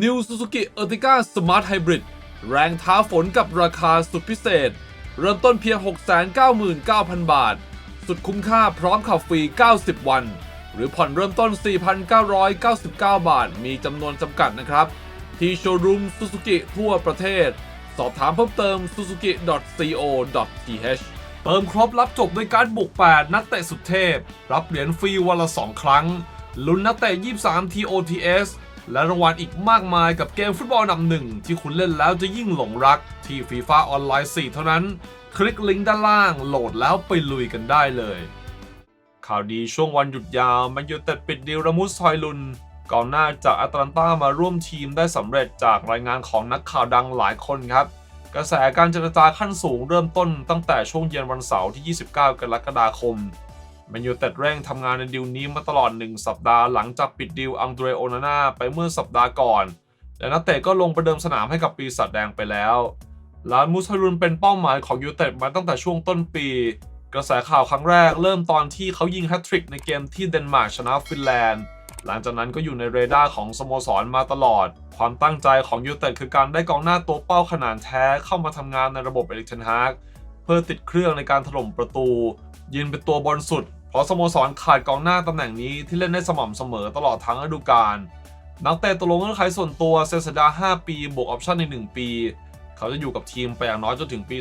New Suzuki Ertiga Smart Hybrid แรงท้าฝนกับราคาสุดพิเศษ เริ่มต้นเพียง 699,000 บาท สุดคุ้มค่าพร้อมขับฟรี 90 วัน หรือผ่อนเริ่มต้น 4,999 บาท มีจำนวนจำกัดนะครับ ที่โชว์รูม Suzuki ทั่วประเทศ สอบถามเพิ่มเติม suzuki.co.th เติมครบรับจบด้วยการบุก 8 นักเตะสุดเทพ รับเหรียญฟรีวันละ 2 ครั้ง ลุ้นนักเตะ 23 TOTS และรางวัลอีกมากมายกับเกมฟุตบอลนดับหนึ่งที่คุณเล่นแล้วจะยิ่งหลงรักที่ FIFA ออนไลน์ 4 เท่านั้น คลิกลิงก์ด้านล่างโหลดแล้วไปลุยกันได้เลย ข่าวดีช่วงวันหยุดยาวมันยูเต็ดปิดดีลรามุสฮอยลุนกองหน้าจากแอตแลนตามาร่วมทีมได้สำเร็จจากรายงานของนักข่าวดังหลายคนครับ กระแสการเจรจาขั้นสูงเริ่มต้นตั้งแต่ช่วงเย็นวันเสาร์ที่ 29 กรกฎาคม แมนยูเต็ดเร่งทำงานในดีลนี้มาตลอด 1 สัปดาห์หลังจากปิดดีลอังเดรโอนาน่าไปเมื่อสัปดาห์ก่อน และนักเตะก็ลงประเดิมสนามให้กับปีศาจแดงไปแล้วลานมุสฮารุนเป็นเป้าหมายของยูเต็ดมาตั้งแต่ช่วงต้นปี กระแสข่าวครั้งแรกเริ่มตอนที่เขายิงแฮตทริกในเกมที่เดนมาร์กชนะฟินแลนด์หลังจากนั้นก็อยู่ในเรดาร์ของสโมสรมาตลอด ความตั้งใจของยูเต็ดคือการได้กองหน้าตัวเป้าขนาดแท้เข้ามาทำงานในระบบเอริกเทนฮากเพื่อติดเครื่องในการถล่มประตู ยืนเป็นตัวบอลสุด เพราะสโมสรขาดกองหน้าตำแหน่งนี้ที่เล่นได้สม่ำเสมอตลอดทั้งฤดูกาลนักเตะตกลงเงื่อนไขส่วนตัวเซ็นสัญญา5 ปีบวกออปชั่นใน 1 ปี เขาจะอยู่กับทีมไปอย่างน้อยจนถึงปี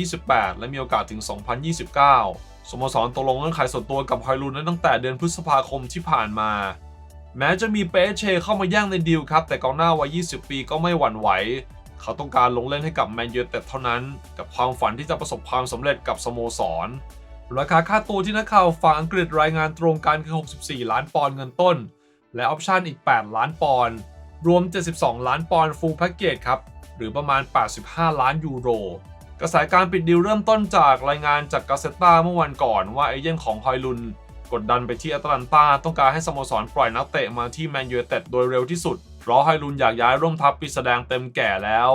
2028 และมีโอกาสถึง 2029 สโมสรตกลงเงื่อนไขส่วนตัวกับไฮอยลุนนั้นตั้งแต่เดือนพฤษภาคมที่ผ่านมา แม้จะมีเปเชเข้ามาแย่งในดีลครับ แต่กองหน้าวัย 20 ปีก็ไม่หวั่นไหว เขาต้องการลงเล่นให้กับแมนยูเต็ดเท่านั้น กับความฝันที่จะประสบความสำเร็จกับสโมสร ราคาค่าตัวที่นักข่าวฝั่งอังกฤษรายงานตรงกันคือ 64 ล้านปอนด์เงินต้น และออปชั่นอีก 8 ล้านปอนด์รวม 72 ล้านปอนด์ฟูลแพ็กเกจครับ หรือประมาณ 85 ล้านยูโร กระแสการปิดดีลเริ่มต้นจากรายงานจากกาเซต้าเมื่อวันก่อนว่าเอเย่นของฮอยลุน กดดันไปที่แอตแลนตาต้องการให้สโมสรปล่อยนักเตะมาที่แมนยูเต็ดโดยเร็วที่สุด เพราะฮอยลุนอยากย้ายร่วมทัพปีแสดงเต็มแก่แล้ว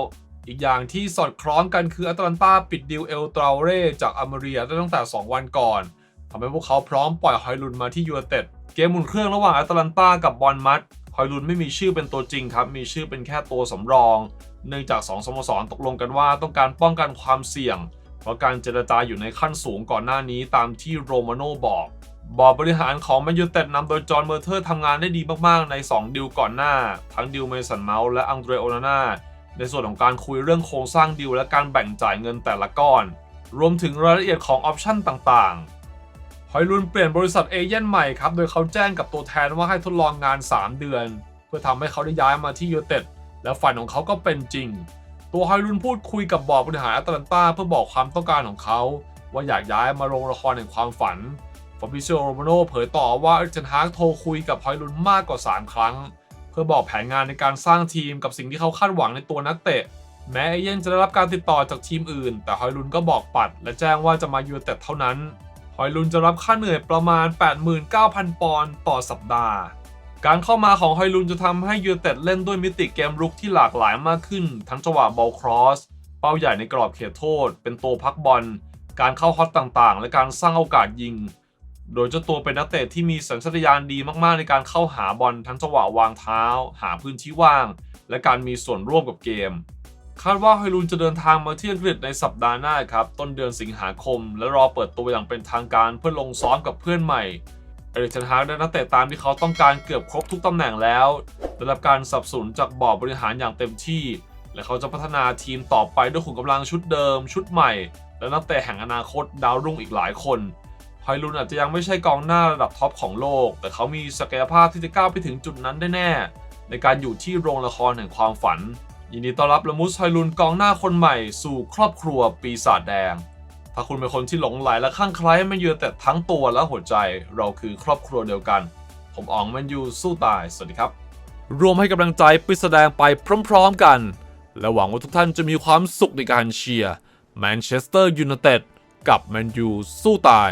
อีกอย่างที่สอดคล้องกันคือแอตแลนตาปิดดีลเอลตราเร่จากอเมริกาตั้งแต่ 2 วันก่อนทำให้พวกเขาพร้อมปล่อยฮอยลุนมาที่ยูเอต็ดเกมหมุนเครื่องระหว่างแอตแลนตากับบอลมัดฮอยลุนไม่มีชื่อเป็นตัวจริงครับ มีชื่อเป็นแค่ตัวสำรอง เนื่องจาก2สโมสรตกลงกันว่าต้องการป้องกันความเสี่ยง เพราะการเจรจาอยู่ในขั้นสูงก่อนหน้านี้ตามที่โรมาโน่บอก บอร์ดบริหารของแมนยูเต็ดนำโดยจอห์นเมอร์เทอร์ทำงานได้ดีมากๆ ใน 2 ดิวก่อนหน้า ทั้งดิวเมสันเมาส์และอังเดรโอนาน่า ในส่วนของการคุยเรื่องโครงสร้างดิวและการแบ่งจ่ายเงินแต่ละก้อน รวมถึงรายละเอียดของออปชั่นต่างๆ ฮอยลุนเปลี่ยนบริษัทเอเย่นใหม่ครับ โดยเขาแจ้งกับตัวแทนว่าให้ทดลองงาน 3 เดือน เพื่อทำให้เขาได้ย้ายมาที่ยูเต็ดและฝันของเขาก็เป็นจริง ตัวฮอยลุนพูดคุยกับบอร์ดบริหารแอตแลนตาเพื่อบอกความต้องการของเขา ว่าอยากย้ายมาโรงละครแห่งความฝันฟาบิเซโรโรมาโนเผยต่อว่าเอเทนฮาร์กโทรคุยกับฮอยลุนมากกว่า 3 ครั้ง เพื่อบอกแผนงานในการสร้างทีมกับสิ่งที่เขาคาดหวังในตัวนักเตะ แม้เอเย่นจะได้รับการติดต่อจากทีมอื่น แต่ฮอยลุนก็บอกปัด และแจ้งว่าจะมายูเต็ดเท่านั้น ฮอยลุนจะรับค่าเหนื่อยประมาณ 89,000 ปอนด์ต่อสัปดาห์ การเข้ามาของฮอยลุนจะทำให้ยูเต็ดเล่นด้วยมิติเกมรุกที่หลากหลายมากขึ้น ทั้งจังหวะบอลครอส เป้าใหญ่ในกรอบเขตโทษ เป็นตัวพักบอล การเข้าฮอตต่างๆ และการสร้างโอกาสยิง โดยเจ้าตัวเป็นนักเตะที่มีสัญชาตญาณดีมากๆ ในการเข้าหาบอลทั้งจังหวะวางเท้า หาพื้นที่ว่าง และการมีส่วนร่วมกับเกม คาดว่าฮอยลุนจะเดินทางมาที่อังกฤษในสัปดาห์หน้าครับ ต้นเดือนสิงหาคม และรอเปิดตัวอย่างเป็นทางการเพื่อลงซ้อมกับเพื่อนใหม่เอริกเทนฮากได้นักเตะตามที่เขาต้องการเกือบครบทุกตำแหน่งแล้วได้รับการสนับสนุนจากบอร์ดบริหารอย่างเต็มที่ และเขาจะพัฒนาทีมต่อไปด้วยขุมกำลังชุดเดิม ชุดใหม่ และนักเตะแห่งอนาคตดาวรุ่งอีกหลายคน ฮอยลุนอาจจะยังไม่ใช่กองหน้าระดับท็อปของโลก แต่เขามีศักยภาพที่จะก้าวไปถึงจุดนั้นได้แน่ ในการอยู่ที่โรงละครแห่งความฝัน ยินดีต้อนรับละมุสฮอยลุนกองหน้าคนใหม่สู่ครอบครัวปีศาจแดง ถ้าคุณเป็นคนที่หลงไหลและข้างใคล้แมนยูแต่ทั้งตัวและหัวใจ เราคือครอบครัวเดียวกัน ผมอ๋องแมนยูสู้ตาย สวัสดีครับ รวมให้กำลังใจปิดแสดงไปพร้อม ๆกัน และหวังว่าทุกท่านจะมีความสุขในการเชียร์แมนเชสเตอร์ยูไนเต็ดกับแมนยูสู้ตาย